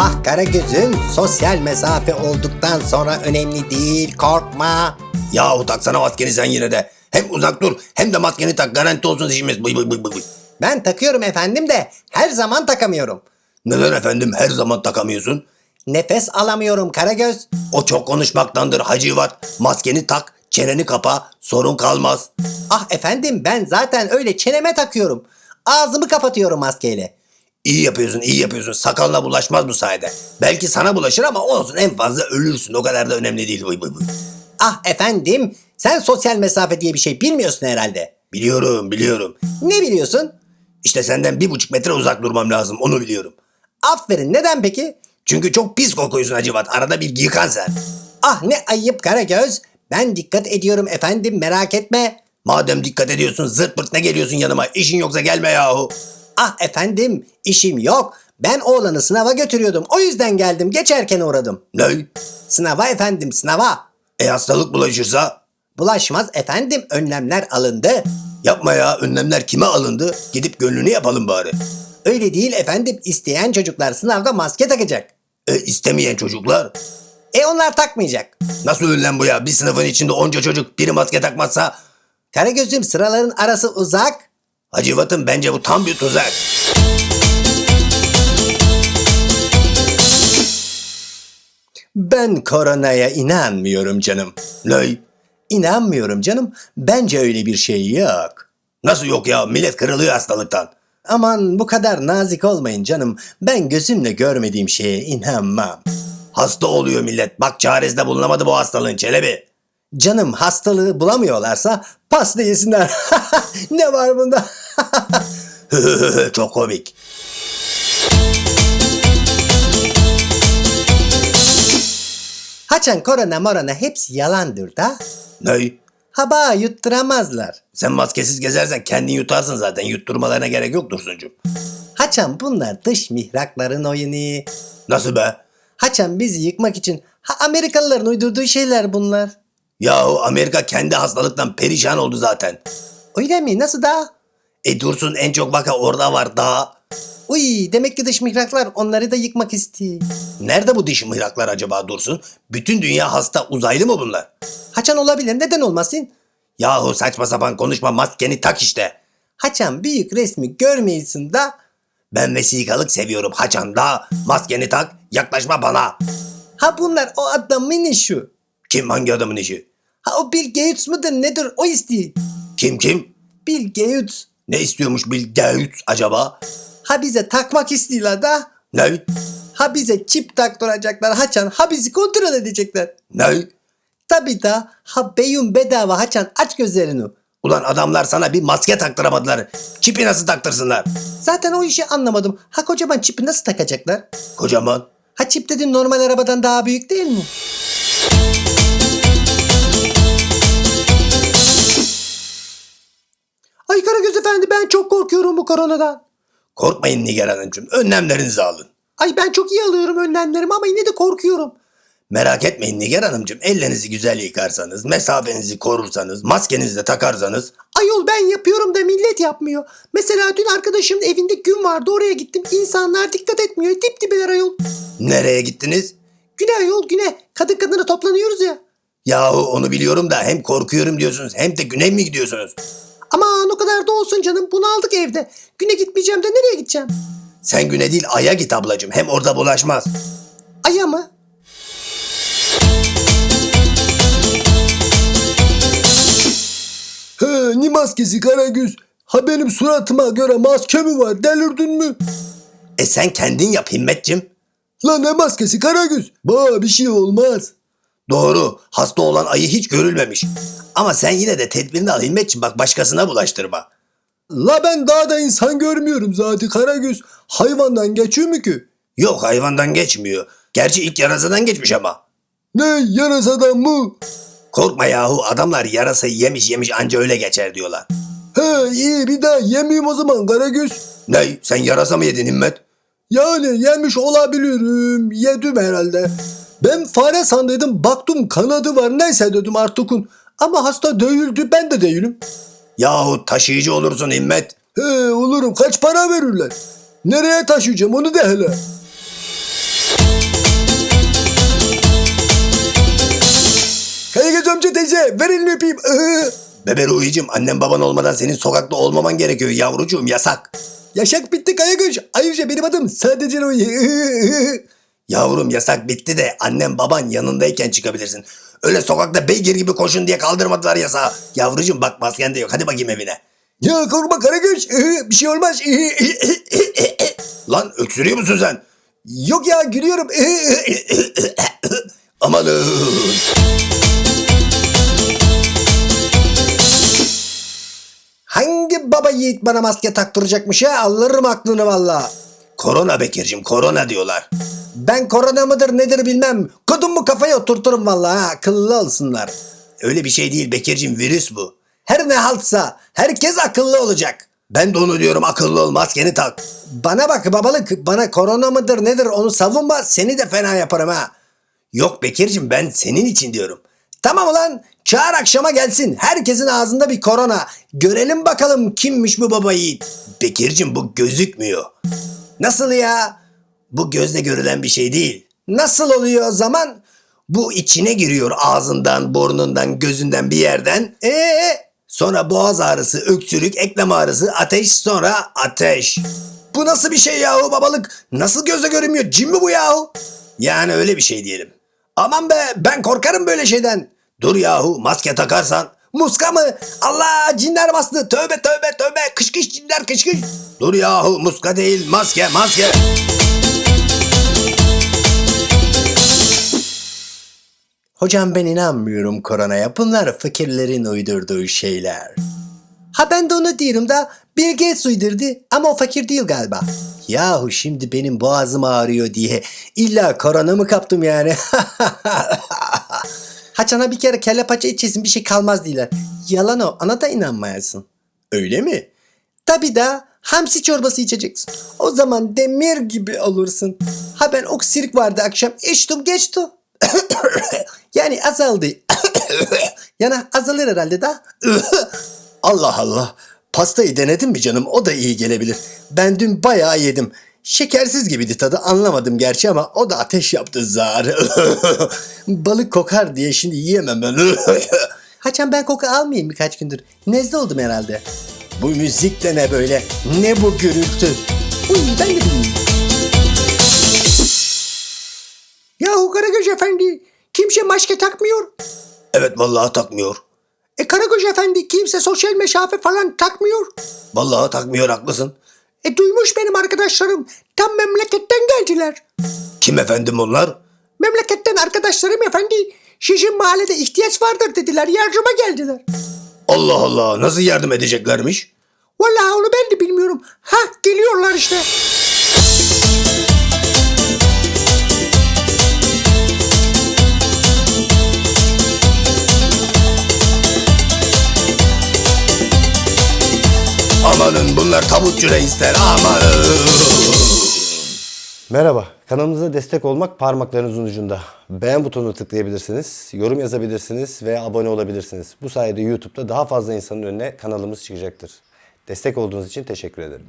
Ah Karagöz'üm sosyal mesafe olduktan sonra önemli değil korkma. Yahu taksana maskeni sen yine de. Hem uzak dur hem de maskeni tak garanti olsun işimiz. Bıy bıy bıy bıy. Ben takıyorum efendim de her zaman takamıyorum. Neden efendim her zaman takamıyorsun? Nefes alamıyorum Karagöz. O çok konuşmaktandır Hacivat. Maskeni tak, çeneni kapa, sorun kalmaz. Ah efendim ben zaten öyle çeneme takıyorum. Ağzımı kapatıyorum maskeyle. İyi yapıyorsun, iyi yapıyorsun. Sakalına bulaşmaz bu sayede. Belki sana bulaşır ama olsun en fazla ölürsün. O kadar da önemli değil. Bıy bıy bıy. Ah efendim sen sosyal mesafe diye bir şey bilmiyorsun herhalde. Biliyorum, biliyorum. Ne biliyorsun? İşte senden bir buçuk metre uzak durmam lazım. Onu biliyorum. Aferin neden peki? Çünkü çok pis kokuyorsun Hacivat. Arada bir yıkan sen. Ah ne ayıp Karagöz. Ben dikkat ediyorum efendim merak etme. Madem dikkat ediyorsun zırt pırt ne geliyorsun yanıma? İşin yoksa gelme yahu. Ah efendim işim yok. Ben oğlanı sınava götürüyordum. O yüzden geldim. Geçerken uğradım. Ne? Sınava efendim sınava. E hastalık bulaşırsa? Bulaşmaz efendim önlemler alındı. Yapma ya önlemler kime alındı? Gidip gönlünü yapalım bari. Öyle değil efendim isteyen çocuklar sınavda maske takacak. E istemeyen çocuklar? E onlar takmayacak. Nasıl önlem bu ya? Bir sınıfın içinde onca çocuk biri maske takmazsa? Karagöz'üm sıraların arası uzak. Hacivat'ım bence bu tam bir tuzak. Ben koronaya inanmıyorum canım. Ne? İnanmıyorum canım. Bence öyle bir şey yok. Nasıl yok ya? Millet kırılıyor hastalıktan. Aman bu kadar nazik olmayın canım. Ben gözümle görmediğim şeye inanmam. Hasta oluyor millet. Bak çaresinde bulunamadı bu hastalığın Çelebi. Canım hastalığı bulamıyorlarsa pasta yesinler. ne var bunda? Çok komik. Haçan korona morona hepsi yalandır da. Ne? Haba yutturamazlar. Sen maskesiz gezersen kendin yutarsın zaten. Yutturmalarına gerek yok Dursuncuğum. Haçan bunlar dış mihrakların oyunu. Nasıl be? Haçan bizi yıkmak için ha Amerikalıların uydurduğu şeyler bunlar. Yahu Amerika kendi hastalıktan perişan oldu zaten. Öyle mi? Nasıl da? E Dursun en çok vaka orada var daha. Uy demek ki dış mihraklar onları da yıkmak istiyor. Nerede bu diş mihraklar acaba Dursun? Bütün dünya hasta uzaylı mı bunlar? Haçan olabilir neden olmasın? Yahu saçma sapan konuşma maskeni tak işte. Haçan büyük resmi görmeyesin da Ben vesikalık seviyorum haçan da. Maskeni tak yaklaşma bana. ha bunlar o adamın işi. Kim hangi adamın işi? Ha o Bill Gates mıdır nedir o istiyor. Kim kim? Bill Gates. Ne istiyormuş Bill Gates acaba? Ha bize takmak istiyorlar da. Ne? Ha bize çip taktıracaklar haçan. Ha bizi kontrol edecekler. Ne? Tabi da ha beyun bedava haçan aç gözlerini. Ulan adamlar sana bir maske taktıramadılar. Çipi nasıl taktırsınlar? Zaten o işi anlamadım. Ha kocaman çipi nasıl takacaklar? Kocaman. Ha çip dedin normal arabadan daha büyük değil mi? Bu koronadan. Korkmayın Nigar Hanımcığım. Önlemlerinizi alın. Ay ben çok iyi alıyorum önlemlerimi ama yine de korkuyorum. Merak etmeyin Nigar Hanımcığım. Ellerinizi güzel yıkarsanız, mesafenizi korursanız, maskenizi de takarsanız Ayol ben yapıyorum da millet yapmıyor. Mesela dün arkadaşımın evinde gün vardı oraya gittim. İnsanlar dikkat etmiyor. Dip dibeler ayol. nereye gittiniz? Güne ayol güne. Kadın kadına toplanıyoruz ya. Yahu onu biliyorum da hem korkuyorum diyorsunuz hem de güney mi gidiyorsunuz? Aman o kadar da olsun canım. Bunu aldık evde. Güne gitmeyeceğim de nereye gideceğim? Sen güne değil aya git ablacığım. Hem orada bulaşmaz. Aya mı? He ne maskesi Karagöz? Ha benim suratıma göre maske mi var delirdin mi? E sen kendin yap Himmetciğim. Lan ne maskesi Karagöz? Bana bir şey olmaz. Doğru. Hasta olan ayı hiç görülmemiş. Ama sen yine de tedbirini al Himmetciğim. Bak başkasına bulaştırma. La ben daha da insan görmüyorum zaten Karagöz. Hayvandan geçiyor mu ki? Yok hayvandan geçmiyor. Gerçi ilk yarasadan geçmiş ama. Ne yarasadan mı? Korkma yahu adamlar yarasayı yemiş yemiş anca öyle geçer diyorlar. He iyi bir daha yemeyeyim o zaman Karagöz. Ne sen yarasa mı yedin Himmet? Yani yemiş olabilirim. Yedim herhalde. Ben fare sandıydım baktım kanadı var neyse dedim Artuk'un. Ama hasta değildi ben de değilim. Yahu taşıyıcı olursun İmmet. He olurum kaç para verirler? Nereye taşıyacağım onu de hele. Kayıkacı amca teyze ver elini öpeyim. Bebe Ruhi'cim annem baban olmadan senin sokakta olmaman gerekiyor yavrucuğum yasak. Yaşak bitti Kayagöz. Ayrıca benim adım sadece Ruhi. Yavrum yasak bitti de annem baban yanındayken çıkabilirsin. Öyle sokakta beygir gibi koşun diye kaldırmadılar yasağı. Yavrucuğum bak masken de yok hadi bakayım evine. Ya korkma Karagöz. Bir şey olmaz. Lan öksürüyor musun sen? Yok ya gülüyorum. Amanın. Hangi baba yiğit bana maske taktıracakmış ha? Alırım aklını valla. Korona Bekir'cim korona diyorlar. Ben korona mıdır nedir bilmem. Mu kafaya oturturum valla ha. Akıllı olsunlar. Öyle bir şey değil Bekir'cim virüs bu. Her ne haltsa herkes akıllı olacak. Ben de onu diyorum akıllı ol maskeni tak. Bana bak babalık bana korona mıdır nedir onu savunma seni de fena yaparım ha. Yok Bekir'cim ben senin için diyorum. Tamam ulan çağır akşama gelsin. Herkesin ağzında bir korona. Görelim bakalım kimmiş bu baba yiğit. Bekir'cim bu gözükmüyor. Nasıl ya? Bu gözle görülen bir şey değil. Nasıl oluyor o zaman? Bu içine giriyor ağzından, burnundan, gözünden bir yerden. Ee, Sonra boğaz ağrısı, öksürük, eklem ağrısı, ateş sonra ateş. bu nasıl bir şey yahu babalık? Nasıl gözle görünmüyor? Cin mi bu yahu? Yani öyle bir şey diyelim. Aman be ben korkarım böyle şeyden. Dur yahu maske takarsan. Muska mı? Allah cinler bastı. Tövbe tövbe tövbe. Kış kış cinler kış kış. Dur yahu muska değil maske maske. Hocam ben inanmıyorum koronaya. Bunlar fakirlerin uydurduğu şeyler. Ha ben de onu diyorum da Bill Gates uydurdu ama o fakir değil galiba. Yahu şimdi benim boğazım ağrıyor diye illa korona mı kaptım yani? Haçana bir kere kelle paça içesin bir şey kalmaz diyorlar. Yalan o ana da inanmayasın. Öyle mi? Tabi da hamsi çorbası içeceksin. O zaman demir gibi olursun. Ha ben oksirik vardı akşam içtim geçti. yani azaldı. yani azalır herhalde da. Allah Allah. Pastayı denedim mi canım? O da iyi gelebilir. Ben dün bayağı yedim. Şekersiz gibiydi tadı anlamadım gerçi ama o da ateş yaptı zar. Balık kokar diye şimdi yiyemem ben. Haçan ben koku almayayım birkaç gündür. Nezle oldum herhalde. Bu müzik de ne böyle? Ne bu gürültü? Uy ben de bilmiyorum. Yahu Karagöz Efendi kimse maske takmıyor. Evet vallahi takmıyor. E Karagöz Efendi kimse sosyal mesafe falan takmıyor. Vallahi takmıyor haklısın. E duymuş benim arkadaşlarım tam memleketten geldiler. Kim efendim onlar? Memleketten arkadaşlarım efendi sizin mahallede ihtiyaç vardır dediler yardıma geldiler. Allah Allah nasıl yardım edeceklermiş? Vallahi onu ben de bilmiyorum. Ha geliyorlar işte. Bunlar tabutçu reisler amanın. Merhaba, kanalımıza destek olmak parmaklarınızın ucunda. Beğen butonuna tıklayabilirsiniz, yorum yazabilirsiniz ve abone olabilirsiniz. Bu sayede YouTube'da daha fazla insanın önüne kanalımız çıkacaktır. Destek olduğunuz için teşekkür ederim.